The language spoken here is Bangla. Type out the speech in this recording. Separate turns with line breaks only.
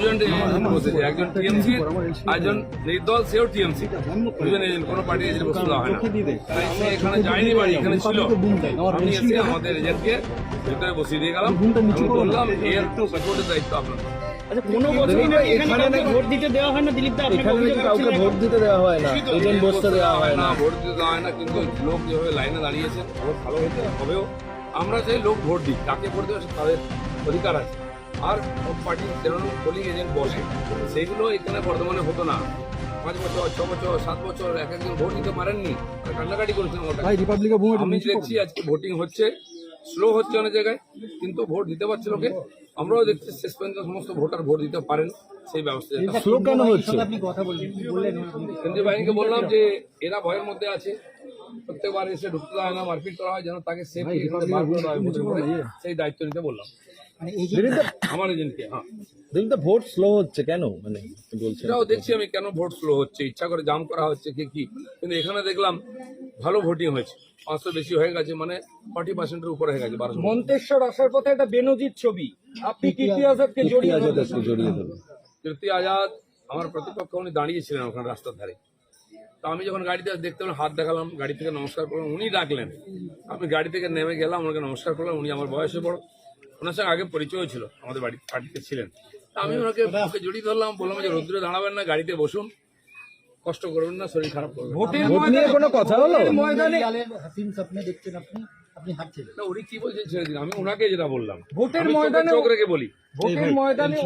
দুজন এজেন্ট বসেছে। একজন টিএমসি একজন নির্দল সেও টিএমসি দুজন এজেন্ট কোনো পার্টি এজেন্ট বসতে দেওয়া হয় না। তাই সে এখানে যায়নি বাড়ি এখানে ছিল। আমি এসে আমাদের এজেন্টকে ভিতরে বসিয়ে দিয়ে গেলাম আমি বললাম এর দায়িত্ব আপনার।
আচ্ছা কোনো বছরই নাকি এখানে কাউকে ভোট দিতে দেওয়া হয় না দিলীপ দা আপনাকে
এখানে নাকি
অভিযোগ
কাউকে ভোট দিতে দেওয়া হয় না এজেন্ট বসতে দেওয়া হয় না।
ভোট দিতে দেওয়া হয় না কিন্তু লোক যেভাবে লাইনে দাঁড়িয়েছে ভালো হয়েছে হবেও। আমরা চাই লোক ভোট দিই তাকে ভোট সে তাদের অধিকার আছে। আর পার্টির যেমন পোলিং এজেন্ট বসে সেগুলো এখানে বর্ধমানে হতো না। পাঁচ বছর ছ বছর সাত বছর এক একজন ভোট দিতে পারেননি। আর কান্নাকাটি করেছেন। আমি দেখছি আজকে ভোটিং হচ্ছে। স্লো হচ্ছে অনেক জায়গায় কিন্তু ভোট দিতে পারছে লোকে আমরাও দেখছি শেষ পর্যন্ত সমস্ত ভোটার ভোট দিতে পারেন সেই ব্যবস্থা যেটা
স্লো কেন হচ্ছে?
কেন্দ্রীয় বাহিনীকে বললাম যে এরা ভয়ের মধ্যে আছে। প্রত্যেকবার এসে ঢুকতে হয় না মারপিট করা হয় যেন তাকে সেফ হয় পরে। সেই দায়িত্ব নিতে বললাম। আমার এজেন্টকে হ্যাঁ।
ভোট স্লো হচ্ছে কেন? মানে কি বলছেন?
সেটাও দেখছি আমি কেন ভোট স্লো হচ্ছে। ইচ্ছা করে জাম করা হচ্ছে কি কি। কিন্তু এখানে দেখলাম ভালো ভোটিং হয়েছে। পাঁচশো বেশি হয়ে গেছে মানে ফর্টি পার্সেন্টের উপরে হয়ে গেছে
মন্তেশ্বর আসার পথে একটা বেনজির ছবি। আপনি কীর্তি আজাদকে জড়িয়ে
আজাদ জড়িয়ে ধরুন
কীর্তি আজাদ আমার প্রতিপক্ষ উনি দাঁড়িয়েছিলেন ওখানে রাস্তার ধারে। তো আমি যখন গাড়িতে দেখতে পেলাম, হাত দেখালাম গাড়ি থেকে নমস্কার করলাম উনি ডাকলেন। আমি গাড়ি থেকে নেমে গেলাম ওনাকে নমস্কার করলাম উনি আমার বয়সে বড়। ওনার সঙ্গে আগে পরিচয় ছিল আমাদের বাড়ি পার্টিতে ছিলেন। তা আমি ওনাকে বুকে জড়িয়ে ধরলাম বললাম যে রোদ্রে দাঁড়াবেন না গাড়িতে বসুন কষ্ট করবেন না শরীর খারাপ করবেন
কোনো কথা হলো?
ময়দানে
হাসিন স্বপ্নে দেখছেন আপনি? আপনি হাঁটছেন
না উনি কি বলছেন ছেড়ে দিন আমি ওনাকে যেটা বললাম।
ভোটের ময়দানে
চোখ রেখে বলি।
ভোটের ময়দানে